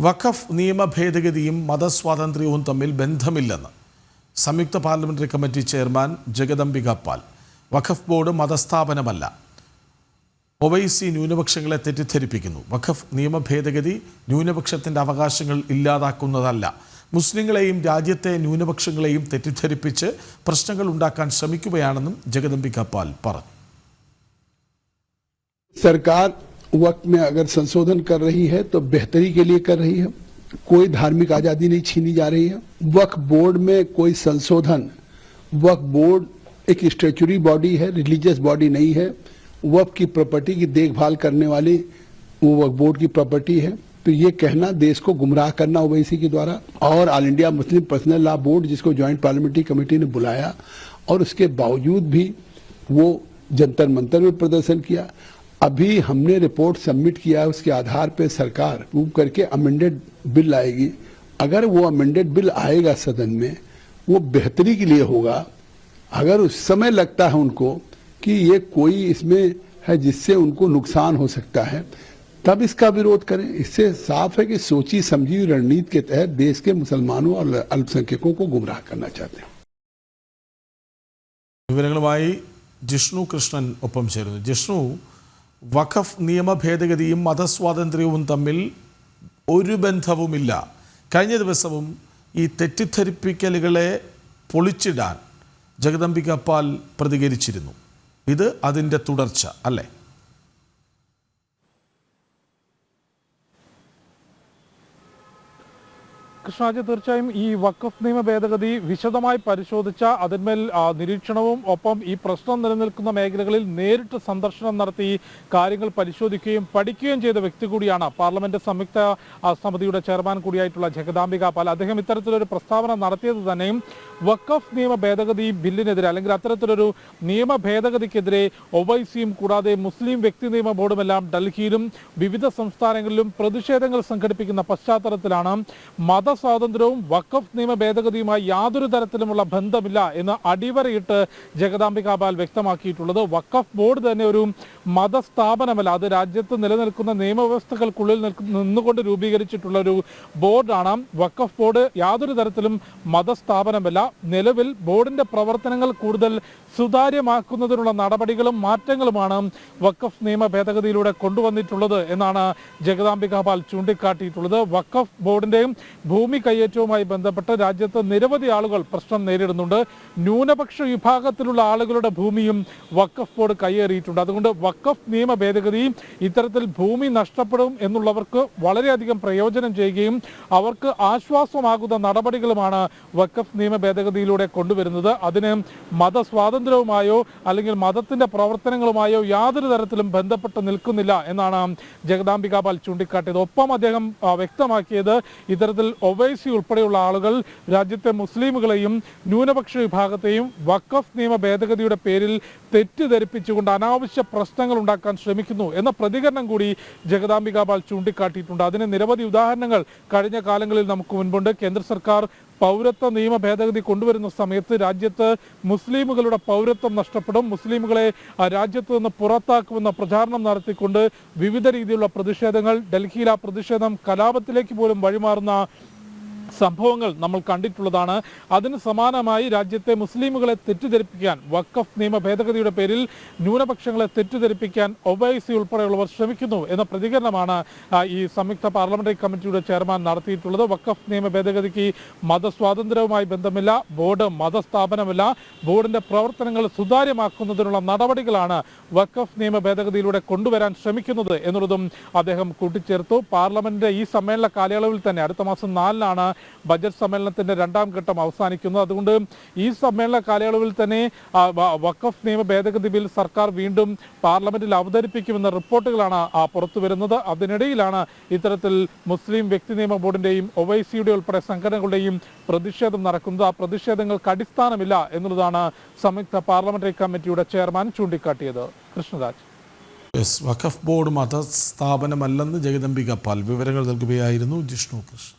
വഖഫ് നിയമ ഭേദഗതിയും മതസ്വാതന്ത്ര്യവും തമ്മിൽ ബന്ധമില്ലെന്ന് സംയുക്ത പാർലമെന്ററി കമ്മിറ്റി ചെയർമാൻ ജഗദംബിക പാൽ. വഖഫ് ബോർഡ് മതസ്ഥാപനമല്ല. ഒവൈസി ന്യൂനപക്ഷങ്ങളെ തെറ്റിദ്ധരിപ്പിക്കുന്നു. വഖഫ് നിയമ ഭേദഗതി ന്യൂനപക്ഷത്തിന്റെ അവകാശങ്ങൾ ഇല്ലാതാക്കുന്നതല്ല. മുസ്ലിങ്ങളെയും രാജ്യത്തെ ന്യൂനപക്ഷങ്ങളെയും തെറ്റിദ്ധരിപ്പിച്ച് പ്രശ്നങ്ങൾ ഉണ്ടാക്കാൻ ശ്രമിക്കുകയാണെന്നും ജഗദംബിക പാൽ പറഞ്ഞു. സർക്കാർ वक्त में अगर संशोधन कर रही है तो बेहतरी के लिए कर रही है। कोई धार्मिक आज़ादी नहीं छीनी जा रही है। वक्फ बोर्ड में कोई संशोधन। वक्फ बोर्ड एक स्टेचुरी बॉडी है, रिलीजियस बॉडी नहीं है। वक्फ की प्रॉपर्टी की देखभाल करने वाली वो वक्फ बोर्ड की प्रॉपर्टी है। तो ये कहना देश को गुमराह करना ओवैसी के द्वारा। और all India Muslim personal law board, जिसको ज्वाइंट पार्लियामेंट्री कमेटी ने बुलाया, और उसके बावजूद भी वो जंतर मंतर में प्रदर्शन किया। अभी हमने रिपोर्ट सबमिट किया है उसके आधार पे सरकार प्रूव करके अमेंडेड बिल लाएगी अगर वो अमेंडेड बिल आएगा सदन में वो बेहतरी के लिए होगा अगर उस समय लगता है उनको कि ये कोई इसमें है जिससे उनको नुकसान हो सकता है तब इसका विरोध करें इससे साफ है कि सोची समझी रणनीति के तहत देश के मुसलमानों और अल्पसंख्यकों को गुमराह करना चाहते हैं വിവരങ്ങളുമായി ജിഷ്ണു കൃഷ്ണൻ ഒപ്പം ചേരുന്നു ജിഷ്ണു വഖഫ് നിയമ ഭേദഗതിയും മതസ്വാതന്ത്ര്യവും തമ്മിൽ ഒരു ബന്ധവുമില്ല. കഴിഞ്ഞ ദിവസവും ഈ തെറ്റിദ്ധരിപ്പിക്കലുകളെ പൊളിച്ചിടാൻ ജഗദംബിക പാൽ പ്രതികരിച്ചിരുന്നു. ഇത് അതിന്റെ തുടർച്ച അല്ലേ? കൃഷ്ണാജ് തീർച്ചയായും ഈ വഖഫ് നിയമ ഭേദഗതി വിശദമായി പരിശോധിച്ച അതിന്മേൽ നിരീക്ഷണവും ഒപ്പം ഈ പ്രശ്നം നിലനിൽക്കുന്ന മേഖലകളിൽ നേരിട്ട് സന്ദർശനം നടത്തി കാര്യങ്ങൾ പരിശോധിക്കുകയും പഠിക്കുകയും ചെയ്ത വ്യക്തി കൂടിയാണ് പാർലമെന്റ് സംയുക്ത സമിതിയുടെ ചെയർമാൻ കൂടിയായിട്ടുള്ള ജഗദാംബിക പാൽ. അദ്ദേഹം ഇത്തരത്തിലൊരു പ്രസ്താവന നടത്തിയത് തന്നെയും വഖഫ് നിയമ ഭേദഗതി ബില്ലിനെതിരെ അല്ലെങ്കിൽ അത്തരത്തിലൊരു നിയമ ഭേദഗതിക്കെതിരെ ഒവൈസിയും കൂടാതെ മുസ്ലിം വ്യക്തി നിയമ ബോർഡുമെല്ലാം ഡൽഹിയിലും വിവിധ സംസ്ഥാനങ്ങളിലും പ്രതിഷേധങ്ങൾ സംഘടിപ്പിക്കുന്ന പശ്ചാത്തലത്തിലാണ് മതസ്വാതന്ത്ര്യവും വഖഫ് നിയമ ഭേദഗതിയുമായി യാതൊരു തരത്തിലുമുള്ള ബന്ധമില്ല എന്ന് അടിവരയിട്ട് ജഗദാംബിക പാൽ വ്യക്തമാക്കിയിട്ടുള്ളത്. വഖഫ് ബോർഡ് തന്നെ ഒരു മതസ്ഥാപനമല്ല അത് രാജ്യത്ത് നിലനിൽക്കുന്ന നിയമവ്യവസ്ഥകൾക്കുള്ളിൽ നിന്നുകൊണ്ട് രൂപീകരിച്ചിട്ടുള്ള ഒരു ബോർഡാണ്. വഖഫ് ബോർഡ് യാതൊരു തരത്തിലും മതസ്ഥാപനമല്ല. നിലവിൽ ബോർഡിന്റെ പ്രവർത്തനങ്ങൾ കൂടുതൽ സുതാര്യമാക്കുന്നതിനുള്ള നടപടികളും മാറ്റങ്ങളുമാണ് വഖഫ് നിയമ ഭേദഗതിയിലൂടെ കൊണ്ടുവന്നിട്ടുള്ളത് എന്നാണ് ജഗദാംബിക പാൽ ചൂണ്ടിക്കാട്ടിയിട്ടുള്ളത്. വഖഫ് ബോർഡിന്റെയും ഭൂമി കയ്യേറ്റവുമായി ബന്ധപ്പെട്ട് രാജ്യത്ത് നിരവധി ആളുകൾ പ്രശ്നം നേരിടുന്നുണ്ട്. ന്യൂനപക്ഷ വിഭാഗത്തിലുള്ള ആളുകളുടെ ഭൂമിയും വക്കഫ് ബോർഡ് കയ്യേറിയിട്ടുണ്ട്. അതുകൊണ്ട് വക്കഫ് നിയമ ഭേദഗതി ഇത്തരത്തിൽ ഭൂമി നഷ്ടപ്പെടും എന്നുള്ളവർക്ക് വളരെയധികം പ്രയോജനം ചെയ്യുകയും അവർക്ക് ആശ്വാസമാകുന്ന നടപടികളുമാണ് വക്കഫ് നിയമ ഭേദഗതിയിലൂടെ കൊണ്ടുവരുന്നത്. അതിന് മതസ്വാതന്ത്ര്യവുമായോ അല്ലെങ്കിൽ മതത്തിന്റെ പ്രവർത്തനങ്ങളുമായോ യാതൊരു തരത്തിലും ബന്ധപ്പെട്ട് നിൽക്കുന്നില്ല എന്നാണ് ജഗദാംബികാപാൽ ചൂണ്ടിക്കാട്ടിയത്. ഒപ്പം അദ്ദേഹം വ്യക്തമാക്കിയത് ഇത്തരത്തിൽ ഒവൈസി ഉൾപ്പെടെയുള്ള ആളുകൾ രാജ്യത്തെ മുസ്ലിമുകളെയും ന്യൂനപക്ഷ വിഭാഗത്തെയും വഖഫ് നിയമ ഭേദഗതിയുടെ പേരിൽ തെറ്റിദ്ധരിപ്പിച്ചുകൊണ്ട് അനാവശ്യ പ്രശ്നങ്ങൾ ഉണ്ടാക്കാൻ ശ്രമിക്കുന്നു എന്ന പ്രതികരണം കൂടി ജഗദാംബിക പാൽ ചൂണ്ടിക്കാട്ടിയിട്ടുണ്ട്. അതിന് നിരവധി ഉദാഹരണങ്ങൾ കഴിഞ്ഞ കാലങ്ങളിൽ നമുക്ക് മുൻപുണ്ട്. കേന്ദ്ര സർക്കാർ പൗരത്വ നിയമ ഭേദഗതി കൊണ്ടുവരുന്ന സമയത്ത് രാജ്യത്ത് മുസ്ലിമുകളുടെ പൗരത്വം നഷ്ടപ്പെടും. മുസ്ലിമുകളെ രാജ്യത്ത് നിന്ന് പുറത്താക്കുമെന്ന പ്രചാരണം നടത്തിക്കൊണ്ട് വിവിധ രീതിയിലുള്ള പ്രതിഷേധങ്ങൾ ഡൽഹിയിൽ ആ പ്രതിഷേധം കലാപത്തിലേക്ക് പോലും വഴിമാറുന്ന സംഭവങ്ങൾ നമ്മൾ കണ്ടിട്ടുള്ളതാണ്. അതിന് സമാനമായി രാജ്യത്തെ മുസ്ലിമുകളെ തെറ്റിദ്ധരിപ്പിക്കാൻ വഖഫ് നിയമ ഭേദഗതിയുടെ പേരിൽ ന്യൂനപക്ഷങ്ങളെ തെറ്റിദ്ധരിപ്പിക്കാൻ ഒവൈസി ഉൾപ്പെടെയുള്ളവർ ശ്രമിക്കുന്നു എന്ന പ്രതികരണമാണ് ഈ സംയുക്ത പാർലമെന്ററി കമ്മിറ്റിയുടെ ചെയർമാൻ നടത്തിയിട്ടുള്ളത്. വഖഫ് നിയമ ഭേദഗതിക്ക് മതസ്വാതന്ത്ര്യവുമായി ബന്ധമില്ല ബോർഡ് മതസ്ഥാപനമല്ല ബോർഡിന്റെ പ്രവർത്തനങ്ങൾ സുതാര്യമാക്കുന്നതിനുള്ള നടപടികളാണ് വഖഫ് നിയമ ഭേദഗതിയിലൂടെ കൊണ്ടുവരാൻ ശ്രമിക്കുന്നത് എന്നുള്ളതും അദ്ദേഹം കൂട്ടിച്ചേർത്തു. പാർലമെന്റിന്റെ ഈ സമ്മേളന കാലയളവിൽ തന്നെ അടുത്ത മാസം നാലിനാണ് ബജറ്റ് സമ്മേളനത്തിന്റെ രണ്ടാം ഘട്ടം അവസാനിക്കുന്നു. അതുകൊണ്ട് ഈ സമ്മേളന കാലയളവിൽ തന്നെ വഖഫ് നിയമ ഭേദഗതി ബിൽ സർക്കാർ വീണ്ടും പാർലമെന്റിൽ അവതരിപ്പിക്കുമെന്ന റിപ്പോർട്ടുകളാണ് പുറത്തു വരുന്നത്. അതിനിടയിലാണ് ഇത്തരത്തിൽ മുസ്ലിം വ്യക്തി നിയമ ബോർഡിന്റെയും ഒവൈസിയുടെ ഉൾപ്പെടെ സംഘടനകളുടെയും പ്രതിഷേധം നടക്കുന്നത്. ആ പ്രതിഷേധങ്ങൾക്ക് അടിസ്ഥാനമില്ല എന്നുള്ളതാണ് സംയുക്ത പാർലമെന്ററി കമ്മിറ്റിയുടെ ചെയർമാൻ ചൂണ്ടിക്കാട്ടിയത്. കൃഷ്ണരാജ്. യെസ് വഖഫ് ബോർഡ് മതസ്ഥാപനമല്ലെന്ന് ജഗദംബിക പാൽ വിവരങ്ങൾ നൽകുകയായിരുന്നു ജിഷ്ണു കൃഷ്ണൻ.